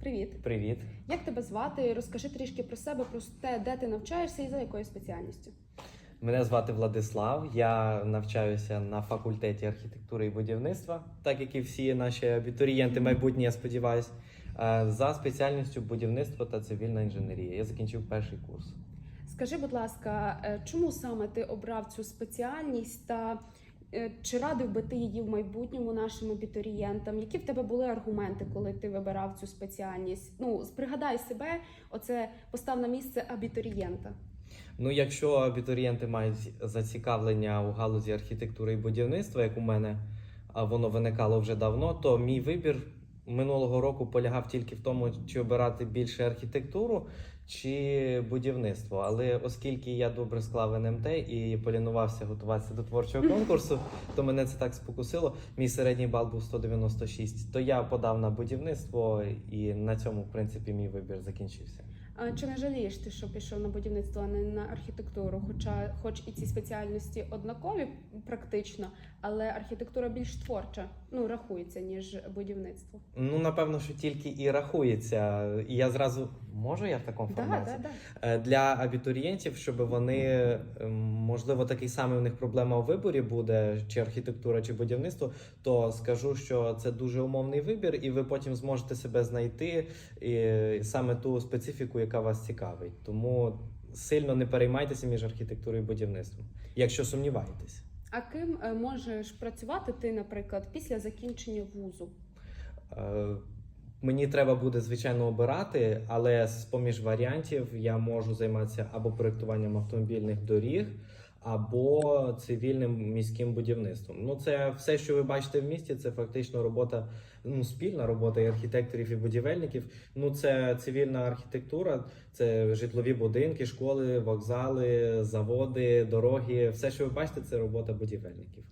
Привіт. Привіт. Як тебе звати? Розкажи трішки про себе, про те, де ти навчаєшся і за якою спеціальністю. Мене звати Владислав. Я навчаюся на факультеті архітектури і будівництва, так як і всі наші абітурієнти майбутні, я сподіваюся. За спеціальністю будівництво та цивільна інженерія. Я закінчив перший курс. Скажи, будь ласка, е, чому саме ти обрав цю спеціальність та е, чи радив би ти її в майбутньому нашим абітурієнтам? Які в тебе були аргументи, коли ти вибирав цю спеціальність? Ну, пригадай себе, оце постав на місце абітурієнта. Ну, якщо абітурієнти мають зацікавлення у галузі архітектури і будівництва, як у мене, воно виникало вже давно, то мій вибір минулого року полягав тільки в тому, чи обирати більше архітектуру чи будівництво. Але оскільки я добре склав НМТ і полінувався готуватися до творчого конкурсу, то мене це так спокусило. Мій середній бал був 196, то я подав на будівництво, і на цьому, в принципі, мій вибір закінчився. А чи не жалієш ти, що пішов на будівництво, а не на архітектуру? Хоча, хоч і ці спеціальності однакові практично, але архітектура більш творча, ну рахується ніж будівництво. Ну, напевно, що тільки і рахується. І я зразу можу я в такому Да, форматі? да, да. Е, Для абітурієнтів, щоб вони ем, можливо такий самий у них проблема у виборі буде, чи архітектура, чи будівництво, то скажу, що це дуже умовний вибір, і ви потім зможете себе знайти і саме ту специфіку, яка вас цікавить. Тому сильно не переймайтеся між архітектурою і будівництвом, якщо сумніваєтесь. А ким е, можеш працювати ти, наприклад, після закінчення вузу? Е, Мені треба буде звичайно обирати, але з поміж варіантів я можу займатися або проєктуванням автомобільних доріг, або цивільним міським будівництвом. Ну, це все, що ви бачите в місті, це фактично робота, ну, спільна робота і архітекторів і будівельників. Ну, це цивільна архітектура, це житлові будинки, школи, вокзали, заводи, дороги. Все, що ви бачите, це робота будівельників.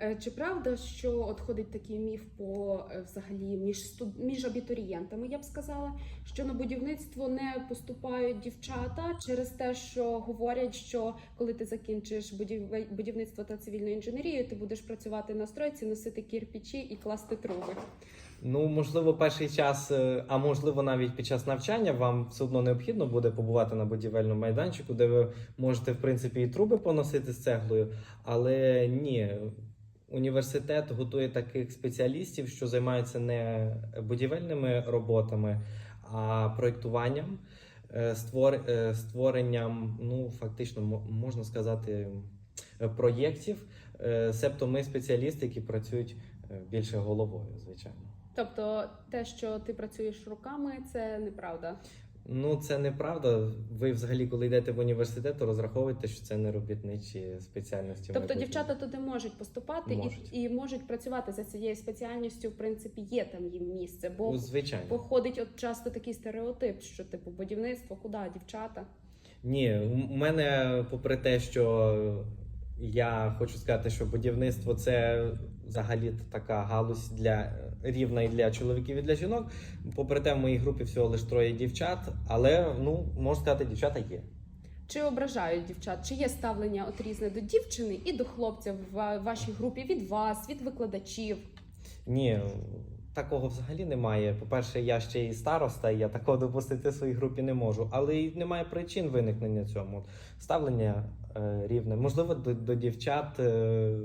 Е, Чи правда, що от ходить такий міф по е, взагалі між студ... між абітурієнтами? Я б сказала, що на будівництво не поступають дівчата через те, що говорять, що коли ти закінчиш будівель... будівництво та цивільну інженерію, ти будеш працювати на стройці, носити кірпічі і класти труби. Ну, можливо, перший час, е, а можливо, навіть під час навчання вам все одно необхідно буде побувати на будівельному майданчику, де ви можете, в принципі, і труби поносити з цеглою. Але ні, університет готує таких спеціалістів, що займаються не будівельними роботами, а проєктуванням, е, е, створенням, ну, фактично, мо- можна сказати, проєктів. Е, Себто ми спеціалісти, які працюють більше головою, звичайно. Тобто, те, що ти працюєш руками, це неправда. Ну, це неправда. Ви взагалі, коли йдете в університет, то розраховуйте, що це не робітничі спеціальності. Тобто майбутньому. дівчата туди можуть поступати Можуть. І, і можуть працювати за цією спеціальністю. В принципі, є там їм місце, бо Ну, звичайно. Походить от часто такий стереотип, що типу будівництво, куди дівчата? Ні, у мене, попри те, що я хочу сказати, що будівництво це взагалі така галузь для рівна і для чоловіків, і для жінок. Попри те, в моїй групі всього лише троє дівчат, але ну можна сказати, дівчата є. Чи ображають дівчат? Чи є ставлення от різне до дівчини і до хлопця в вашій групі від вас, від викладачів? Ні, такого взагалі немає. По-перше, я ще і староста, і я такого допустити в своїй групі не можу. Але й немає причин виникнення цьому. Ставлення е, рівне. Можливо, до, до дівчат, е,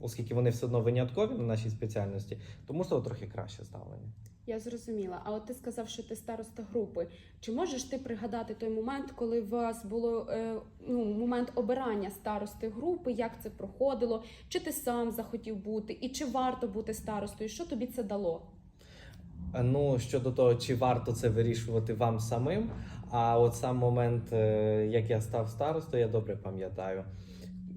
оскільки вони все одно виняткові на нашій спеціальності, то можливо трохи краще ставлення. Я зрозуміла. А от ти сказав, що ти староста групи. Чи можеш ти пригадати той момент, коли у вас було е, ну, момент обирання старости групи, як це проходило? Чи ти сам захотів бути, і чи варто бути старостою? Що тобі це дало? Е, Ну, щодо того, чи варто це вирішувати вам самим. А от сам момент, е, як я став старостою, я добре пам'ятаю.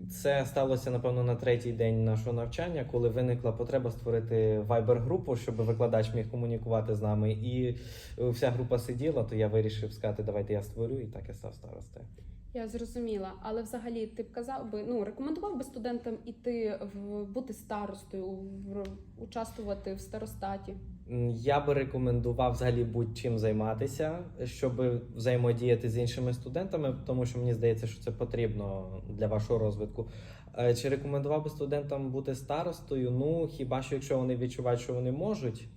Це сталося, напевно, на третій день нашого навчання, коли виникла потреба створити вайбер-групу, щоб викладач міг комунікувати з нами. І е, вся група сиділа, то я вирішив сказати, давайте я створю, і так я став старостою. Я зрозуміла, але взагалі ти б казав би, ну рекомендував би студентам іти в бути старостою, в, участвувати в старостаті. Я би рекомендував взагалі будь-чим займатися, щоб взаємодіяти з іншими студентами, тому що мені здається, що це потрібно для вашого розвитку. Е, Чи рекомендував би студентам бути старостою? Ну хіба що якщо вони відчувають, що вони можуть.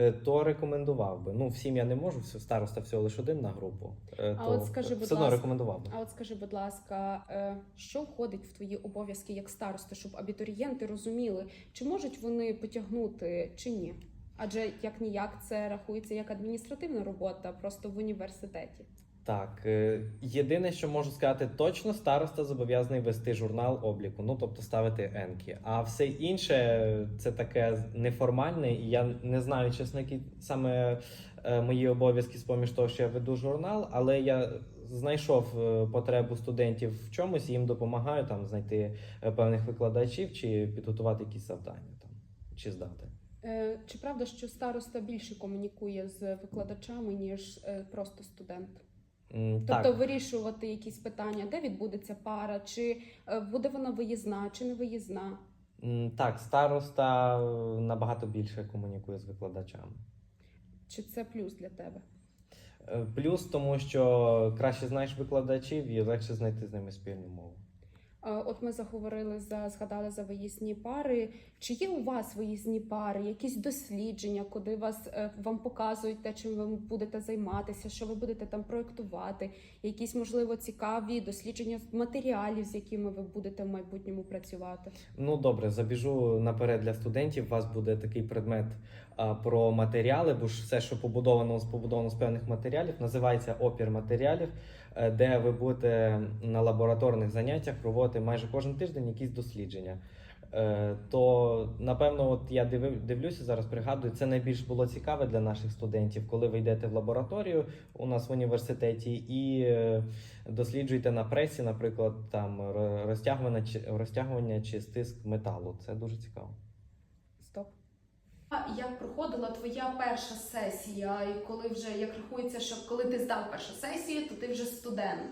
Е, то рекомендував би. Ну, всім я не можу, староста всього лише один на групу. е, А то от скажи, будь все одно ласка, рекомендував би. А от скажи, будь ласка, е, що входить в твої обов'язки як староста, щоб абітурієнти розуміли, чи можуть вони потягнути чи ні? Адже як ніяк це рахується як адміністративна робота просто в університеті. Так, е, єдине, що можу сказати, точно староста зобов'язаний вести журнал обліку, ну тобто ставити енки. А все інше це таке неформальне, і я не знаю, чесно, які саме е, мої обов'язки з поміж того, що я веду журнал, але я знайшов е, потребу студентів в чомусь, і їм допомагаю там знайти певних викладачів чи підготувати якісь завдання там чи здати. Чи правда, що староста більше комунікує з викладачами, ніж просто студент? Тобто Так. вирішувати якісь питання, де відбудеться пара, чи е, буде вона виїзна, чи не виїзна? Так, староста е, набагато більше комунікує з викладачами. Чи це плюс для тебе? Е, Плюс тому, що краще знаєш викладачів і легше знайти з ними спільну мову. Е, От ми заговорили за згадали за виїзні пари. Чи є у вас виїзні пари, якісь дослідження, куди вас е, вам показують те, чим ви будете займатися, що ви будете там проектувати? Якісь можливо цікаві дослідження матеріалів, з якими ви будете в майбутньому працювати? Ну добре, забіжу наперед для студентів. У вас буде такий предмет а, про матеріали, бо ж все, що побудовано побудовано з певних матеріалів, називається опір матеріалів, де ви будете на лабораторних заняттях проводити майже кожен тиждень якісь дослідження. Е, То напевно, от я дивлюся зараз, пригадую, це найбільш було цікаве для наших студентів, коли ви йдете в лабораторію у нас в університеті і е, досліджуєте на пресі, наприклад, там ро- розтягування розтягування чи стиск металу. Це дуже цікаво. Як проходила твоя перша сесія, і коли вже як рахується, що коли ти здав першу сесію, то ти вже студент?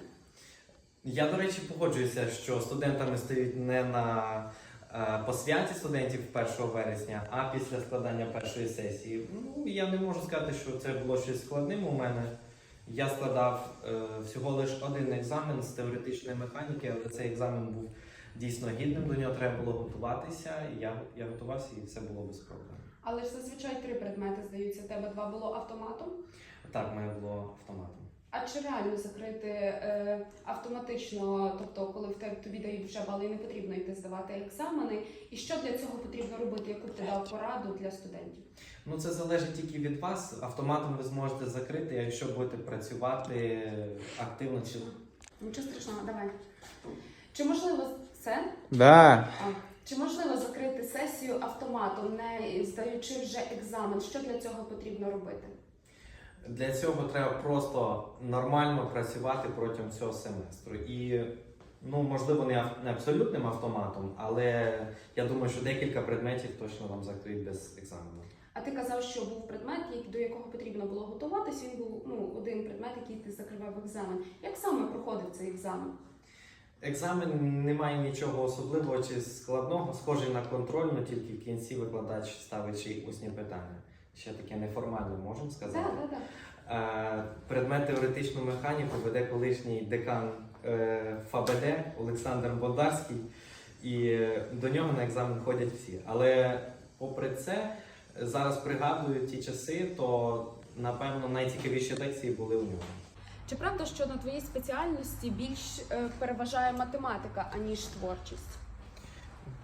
Я, до речі, погоджуюся, що студентами стають не на е, посвяті студентів 1 вересня, а після складання першої сесії. Ну, я не можу сказати, що це було щось складним у мене. Я складав е, всього лише один екзамен з теоретичної механіки, але цей екзамен був дійсно гідним, до нього треба було готуватися. І я, я готувався і все було без проблем. Але ж зазвичай три предмети здаються. У тебе два було автоматом. Так, моє було автоматом. А чи реально закрити е, автоматично, тобто, коли в тебе тобі дають вже бали, не потрібно йти здавати екзамени? І що для цього потрібно робити? Яку б ти дав пораду для студентів? Ну, це залежить тільки від вас. Автоматом ви зможете закрити, якщо будете працювати активно чи Нічого страшного, давай. Чи можливо це? Да. А, чи можливо закрити сесію автоматом, не здаючи вже екзамен? Що для цього потрібно робити? Для цього треба просто нормально працювати протягом цього семестру. І ну, можливо, не, ав- не абсолютним автоматом, але я думаю, що декілька предметів точно вам закриють без екзамену. А ти казав, що був предмет, як- до якого потрібно було готуватись. Він був ну, один предмет, який ти закривав екзамен. Як саме проходив цей екзамен? Екзамен не має нічого особливого чи складного, схожий на контрольну, тільки в кінці викладач ставить ще й усні питання. Ще таке неформальне, можемо сказати. Так, так, так. Е, Предмет теоретичну механіку веде колишній декан е, ФАБД Олександр Бондарський, і е, до нього на екзамен ходять всі. Але попри це, зараз пригадую ті часи, то напевно найцікавіші лекції були у нього. Чи правда, що на твоїй спеціальності більш е, переважає математика, аніж творчість?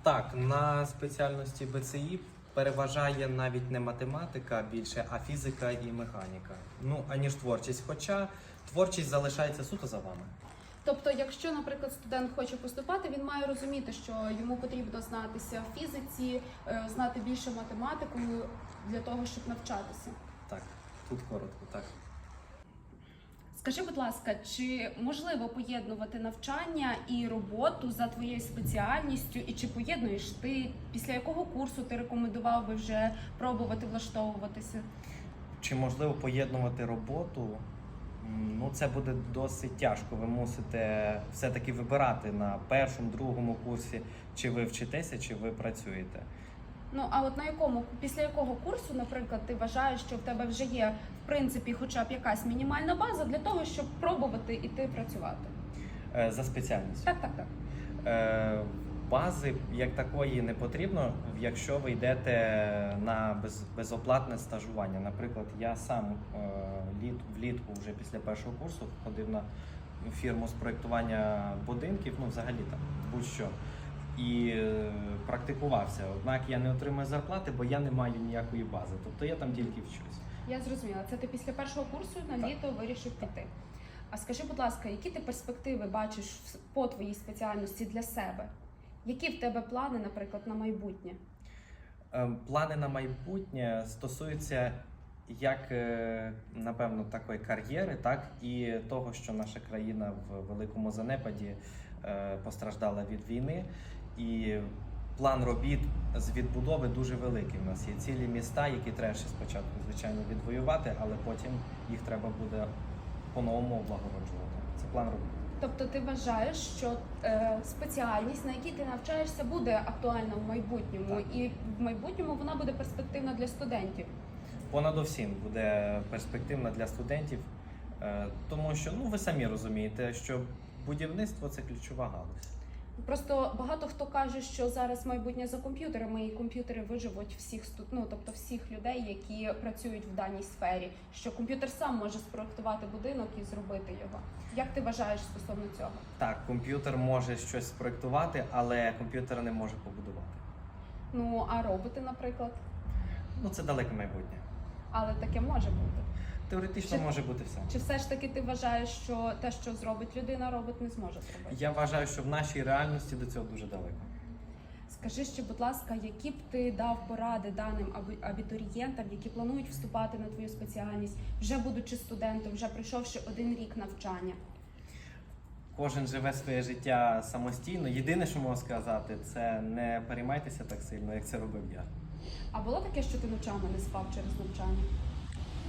Так, на спеціальності БЦІ переважає навіть не математика більше, а фізика і механіка. Ну аніж творчість. Хоча творчість залишається суто за вами. Тобто, якщо, наприклад, студент хоче поступати, він має розуміти, що йому потрібно знатися в фізиці, е, знати більше математику для того, щоб навчатися. Так, тут коротко, так. Скажи, будь ласка, чи можливо поєднувати навчання і роботу за твоєю спеціальністю, і чи поєднуєш ти? Після якого курсу ти рекомендував би вже пробувати влаштовуватися? Чи можливо поєднувати роботу? Ну, це буде досить тяжко. Ви мусите все-таки вибирати на першому, другому курсі, чи ви вчитеся, чи ви працюєте. Ну а от на якому після якого курсу, наприклад, ти вважаєш, що в тебе вже є в принципі хоча б якась мінімальна база для того, щоб пробувати іти працювати? Е, За спеціальністю. Так, так, так. Е, Бази як такої не потрібно, якщо ви йдете на без, безоплатне стажування. Наприклад, я сам е, літ, влітку вже після першого курсу ходив на фірму з проєктування будинків, ну взагалі там будь-що. І практикувався. Однак я не отримую зарплати, бо я не маю ніякої бази. Тобто я там тільки вчусь. Я зрозуміла. Це ти після першого курсу на Так. літо вирішив піти. А скажи, будь ласка, які ти перспективи бачиш по твоїй спеціальності для себе? Які в тебе плани, наприклад, на майбутнє? Е, Плани на майбутнє стосуються як е, напевно такої кар'єри, так і того, що наша країна в великому занепаді е, постраждала від війни. І план робіт з відбудови дуже великий. У нас є цілі міста, які треба ще спочатку, звичайно, відвоювати, але потім їх треба буде по-новому облагороджувати. Це план робіт. Тобто ти вважаєш, що е, спеціальність, на якій ти навчаєшся, буде актуальна в майбутньому, Так. і в майбутньому вона буде перспективна для студентів. Понад усім буде перспективна для студентів, е, тому що ну ви самі розумієте, що будівництво це ключова галузь. Просто багато хто каже, що зараз майбутнє за комп'ютерами, і комп'ютери виживуть всіх ну, тобто всіх людей, які працюють в даній сфері. Що комп'ютер сам може спроектувати будинок і зробити його. Як ти вважаєш стосовно цього? Так, комп'ютер може щось спроектувати, але комп'ютер не може побудувати. Ну а роботи, наприклад, Ну це далеке майбутнє. але таке може бути. Теоретично Чи- може бути все. Чи все ж таки ти вважаєш, що те, що зробить людина, робот не зможе зробити? Я вважаю, що в нашій реальності до цього дуже далеко. Скажи ще, будь ласка, які б ти дав поради даним абітурієнтам, які планують вступати на твою спеціальність, вже будучи студентом, вже пройшовши один рік навчання? Кожен живе своє життя самостійно. Єдине, що можу сказати, це не переймайтеся так сильно, як це робив я. А було таке, що ти ночами не спав через навчання?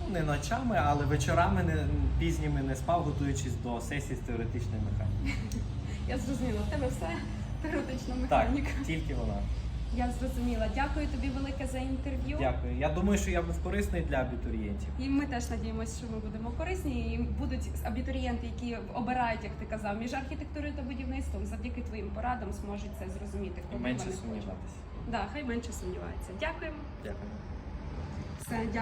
Не ночами, але вечорами не пізніми не спав, готуючись до сесії з теоретичної механіки. Я зрозуміла, в тебе все теоретична Так, тільки вона. Я зрозуміла. Дякую тобі велике за інтерв'ю. Дякую. Я думаю, що я був корисний для абітурієнтів. І ми теж надіємося, що ми будемо корисні. І будуть абітурієнти, які обирають, як ти казав, між архітектурою та будівництвом, завдяки твоїм порадам зможуть це зрозуміти. І менше сумніватися. Да, хай менше сумніваються. Дякуємо. Дякую. Все, дякую.